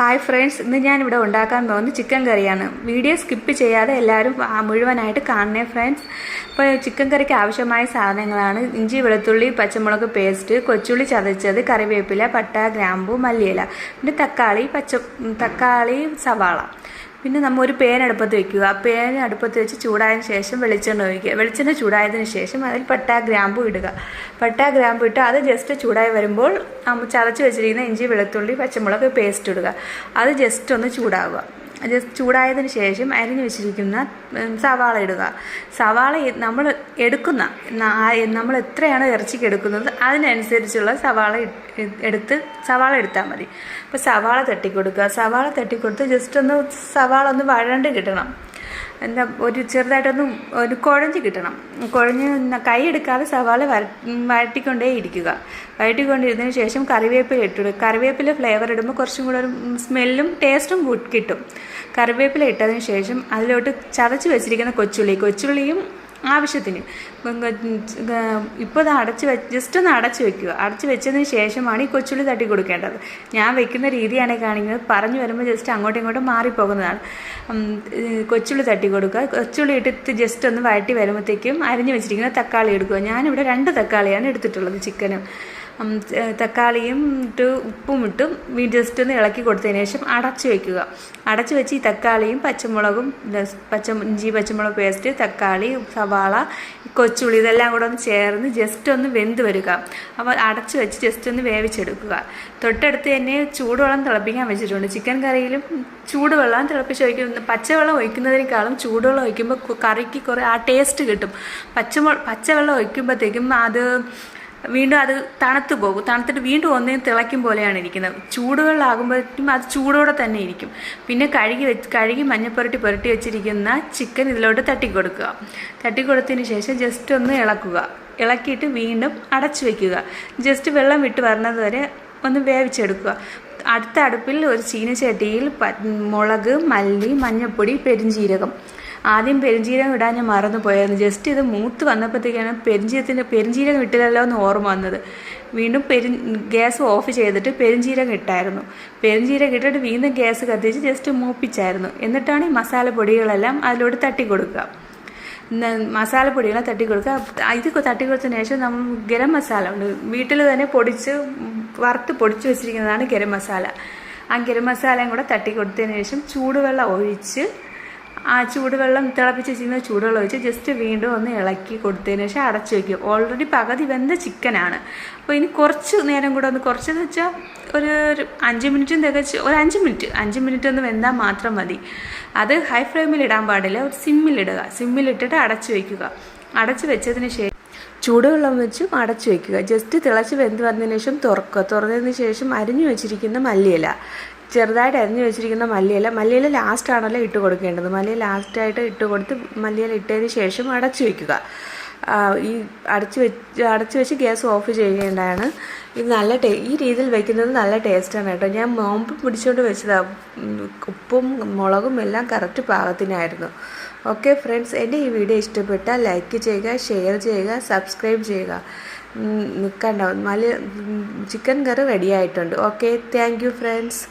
Hi friends ഇന്ന് ഞാനിവിടെ ഉണ്ടാക്കാൻ പോകുന്നത് ചിക്കൻ കറിയാണ്. വീഡിയോ സ്കിപ്പ് ചെയ്യാതെ എല്ലാവരും മുഴുവനായിട്ട് കാണണേ ഫ്രണ്ട്സ് ഇപ്പോൾ ചിക്കൻ കറിക്ക് ആവശ്യമായ സാധനങ്ങളാണ് ഇഞ്ചി വെളുത്തുള്ളി പച്ചമുളക് പേസ്റ്റ് കൊച്ചുള്ളി ചതച്ചത് കറിവേപ്പില പട്ട ഗ്രാമ്പു മല്ലിയില പിന്നെ തക്കാളി പച്ച തക്കാളി സവാള. പിന്നെ നമ്മൾ ഒരു പേൻ അടുപ്പത്ത് വെക്കുക. ആ പേൻ അടുപ്പത്ത് വെച്ച് ചൂടായതിനു ശേഷം വെളിച്ചെണ്ണ ഒഴിക്കുക. വെളിച്ചെണ്ണ ചൂടായതിനു ശേഷം അതിൽ പട്ടാ ഗ്രാമ്പു ഇടുക. പട്ടാ ഗ്രാമ്പു ഇട്ട് അത് ജസ്റ്റ് ചൂടായി വരുമ്പോൾ ചതച്ച് വെച്ചിരിക്കുന്ന ഇഞ്ചി വെളുത്തുള്ളി പച്ചമുളക് പേസ്റ്റ് ഇടുക. അത് ജസ്റ്റ് ഒന്ന് ചൂടാവുക. ജസ്റ്റ് ചൂടായതിന് ശേഷം അരിഞ്ഞു വെച്ചിരിക്കുന്ന സവാള ഇടുക. സവാള നമ്മൾ എടുക്കുന്ന നമ്മൾ എത്രയാണ് ഇറച്ചിക്ക് എടുക്കുന്നത് അതിനനുസരിച്ചുള്ള സവാള എടുത്ത് സവാള എടുത്താൽ മതി. അപ്പോൾ സവാള തട്ടിക്കൊടുക്കുക. സവാള തട്ടിക്കൊടുത്ത് ജസ്റ്റ് ഒന്ന് സവാള ഒന്ന് വഴണ്ട് കിട്ടണം. എന്താ ഒരു ചെറുതായിട്ടൊന്ന് ഒരു കുഴഞ്ഞ് കിട്ടണം. കുഴഞ്ഞ് കൈ എടുക്കാതെ സവാള വര വഴറ്റിക്കൊണ്ടേ ഇരിക്കുക. വഴറ്റിക്കൊണ്ടിരുന്നതിന് ശേഷം കറിവേപ്പില ഇട്ടിടുക കറിവേപ്പില ഫ്ലേവർ ഇടുമ്പോൾ കുറച്ചും കൂടെ ഒരു സ്മെല്ലും ടേസ്റ്റും കിട്ടും. കറിവേപ്പില ഇട്ടതിന് ശേഷം അതിലോട്ട് ചതച്ച് വെച്ചിരിക്കുന്ന കൊച്ചുള്ളി കൊച്ചുള്ളിയും ആവശ്യത്തിന്. ഇപ്പോൾ ഇത് അടച്ച് വെ ജസ്റ്റ് ഒന്ന് അടച്ച് വെക്കുക. അടച്ച് വെച്ചതിന് ശേഷമാണ് ഈ കൊച്ചുള്ളി തട്ടി കൊടുക്കേണ്ടത്. ഞാൻ വെക്കുന്ന രീതിയാണ് കാണിക്കുന്നത്. പറഞ്ഞു വരുമ്പോൾ ജസ്റ്റ് അങ്ങോട്ടും ഇങ്ങോട്ടും മാറിപ്പോകുന്നതാണ്. കൊച്ചുള്ളി തട്ടി കൊടുക്കുക. കൊച്ചുള്ളി ഇട്ട് ജസ്റ്റ് ഒന്ന് വഴറ്റി വരുമ്പോഴത്തേക്കും അരിഞ്ഞു വെച്ചിരിക്കുന്ന തക്കാളി എടുക്കുക. ഞാനിവിടെ രണ്ട് തക്കാളിയാണ് എടുത്തിട്ടുള്ളത് ചിക്കനും. തക്കാളിയും ഇട്ട് ഉപ്പും ഇട്ട് ജസ്റ്റ് ഒന്ന് ഇളക്കി കൊടുത്തതിന് ശേഷം അടച്ചു വെക്കുക. അടച്ചു വെച്ച് ഈ തക്കാളിയും പച്ചമുളകും പച്ച ഇഞ്ചി പച്ചമുളക് പേസ്റ്റ് തക്കാളി സവാള കൊച്ചുള്ളി ഇതെല്ലാം കൂടെ ഒന്ന് ചേർന്ന് ജസ്റ്റ് ഒന്ന് വെന്ത് വരിക. അപ്പോൾ അടച്ചു വെച്ച് ജസ്റ്റ് ഒന്ന് വേവിച്ചെടുക്കുക. തൊട്ടടുത്ത് തന്നെ ചൂടുവെള്ളം തിളപ്പിക്കാൻ വെച്ചിട്ടുണ്ട്. ചിക്കൻ കറിയിലും ചൂടുവെള്ളം തിളപ്പിച്ച് ഒഴിക്കുന്ന പച്ചവെള്ളം ഒഴിക്കുന്നതിനേക്കാളും ചൂടുവെള്ളം ഒഴിക്കുമ്പോൾ കറിക്ക് കുറേ ആ ടേസ്റ്റ് കിട്ടും. പച്ചമുള പച്ചവെള്ളം ഒഴിക്കുമ്പോഴത്തേക്കും അത് വീണ്ടും അത് തണുത്തു പോകും. തണുത്തിട്ട് വീണ്ടും ഒന്നേ തിളയ്ക്കും പോലെയാണ് ഇരിക്കുന്നത്. ചൂടുവെള്ളമാകുമ്പോഴേക്കും അത് ചൂടോടെ തന്നെ ഇരിക്കും. പിന്നെ കഴുകി വെച്ച് കഴുകി മഞ്ഞപ്പുരട്ടി പുരട്ടി വെച്ചിരിക്കുന്ന ചിക്കൻ ഇതിലോട്ട് തട്ടിക്കൊടുക്കുക. തട്ടിക്കൊടുത്തതിന് ശേഷം ജസ്റ്റ് ഒന്ന് ഇളക്കുക. ഇളക്കിയിട്ട് വീണ്ടും അടച്ചു വെക്കുക. ജസ്റ്റ് വെള്ളം വിട്ട് വരുന്നതുവരെ ഒന്ന് വേവിച്ചെടുക്കുക. അടുത്ത അടുപ്പിൽ ഒരു ചീനച്ചട്ടിയിൽ മുളക് മല്ലി മഞ്ഞൾപ്പൊടി പെരിഞ്ജീരകം ആദ്യം പെരിഞ്ജീരകം ഇടാൻ ഞാൻ മറന്നു പോയായിരുന്നു. ജസ്റ്റ് ഇത് മൂത്ത് വന്നപ്പോഴത്തേക്കാണ് പെരിഞ്ജീരകത്തിന്റെ പെരിഞ്ജീരകം ഇട്ടില്ലല്ലോ എന്ന് ഓർമ്മ വന്നത്. വീണ്ടും പെരി ഗ്യാസ് ഓഫ് ചെയ്തിട്ട് പെരിഞ്ജീരകം ഇട്ടായിരുന്നു. പെരിഞ്ജീരകം ഇട്ടിട്ട് വീണ്ടും ഗ്യാസ് കത്തിച്ച് ജസ്റ്റ് മൂപ്പിച്ചായിരുന്നു. എന്നിട്ടാണ് ഈ മസാല പൊടികളെല്ലാം അതിലോട്ട് തട്ടി കൊടുക്കുക. മസാല പൊടികളെ തട്ടി കൊടുക്കുക. ഇത് തട്ടി കൊടുത്തതിന് ശേഷം നമ്മൾ ഗരം മസാല ഉണ്ട്. വീട്ടിൽ തന്നെ പൊടിച്ച് വറുത്ത് പൊടിച്ച് വെച്ചിരിക്കുന്നതാണ് ഗരം മസാല. ആ ഗരം മസാലയും കൂടെ തട്ടി കൊടുത്തതിന് ശേഷം ചൂടുവെള്ളം ഒഴിച്ച് ആ ചൂടുവെള്ളം തിളപ്പിച്ച് വെച്ചിരുന്ന ചൂടുവെള്ളം ഒഴിച്ച് ജസ്റ്റ് വീണ്ടും ഒന്ന് ഇളക്കി കൊടുത്തതിന് ശേഷം അടച്ചു വയ്ക്കും ഓൾറെഡി പകുതി വെന്ത ചിക്കനാണ് അപ്പോൾ ഇനി കുറച്ച് നേരം കൂടെ ഒന്ന് കുറച്ചെന്ന് വെച്ചാൽ ഒരു ഒരു അഞ്ച് മിനിറ്റും തികച്ച് ഒരു അഞ്ച് മിനിറ്റ് അഞ്ച് മിനിറ്റ് ഒന്ന് വെന്താൽ മാത്രം മതി. അത് ഹൈ ഫ്ലെയിമിൽ ഇടാൻ പാടില്ല. ഒരു സിമ്മിലിടുക സിമ്മിലിട്ടിട്ട് അടച്ചു വയ്ക്കുക അടച്ചു വെച്ചതിന് ശേഷം ചൂടുവെള്ളം വെച്ച് അടച്ചു വെക്കുക. ജസ്റ്റ് തിളച്ച് വെന്ത് വന്നതിന് ശേഷം തുറക്കുക. തുറന്നതിന് ശേഷം അരിഞ്ഞു വെച്ചിരിക്കുന്ന മല്ലിയില. ചെറുതായിട്ട് അരിഞ്ഞു വെച്ചിരിക്കുന്ന മല്ലിയില മല്ലിയില ലാസ്റ്റ് ആണല്ലോ ഇട്ട് കൊടുക്കേണ്ടത്. മല്ലിയില ലാസ്റ്റായിട്ട് ഇട്ട് കൊടുത്ത് മല്ലിയില ഇട്ടതിന് ശേഷം അടച്ചു വയ്ക്കുക ഈ അടച്ചു വെച്ച് അടച്ചു വെച്ച് ഗ്യാസ് ഓഫ് ചെയ്യേണ്ടതാണ് ഇത് നല്ല ടേ ഈ രീതിയിൽ വെക്കുന്നത് നല്ല ടേസ്റ്റാണ് കേട്ടോ. ഞാൻ നോമ്പ് പിടിച്ചുകൊണ്ട് വെച്ചതാണ് ഉപ്പും മുളകും എല്ലാം കറക്റ്റ് പാകത്തിനായിരുന്നു. ഓക്കെ ഫ്രണ്ട്സ് എന്റെ ഈ വീഡിയോ ഇഷ്ടപ്പെട്ടാൽ ലൈക്ക് ചെയ്യുക ഷെയർ ചെയ്യുക സബ്സ്ക്രൈബ് ചെയ്യുക. കണ്ടോ നല്ല ചിക്കൻ കറി റെഡി ആയിട്ടുണ്ട്. Okay thank friends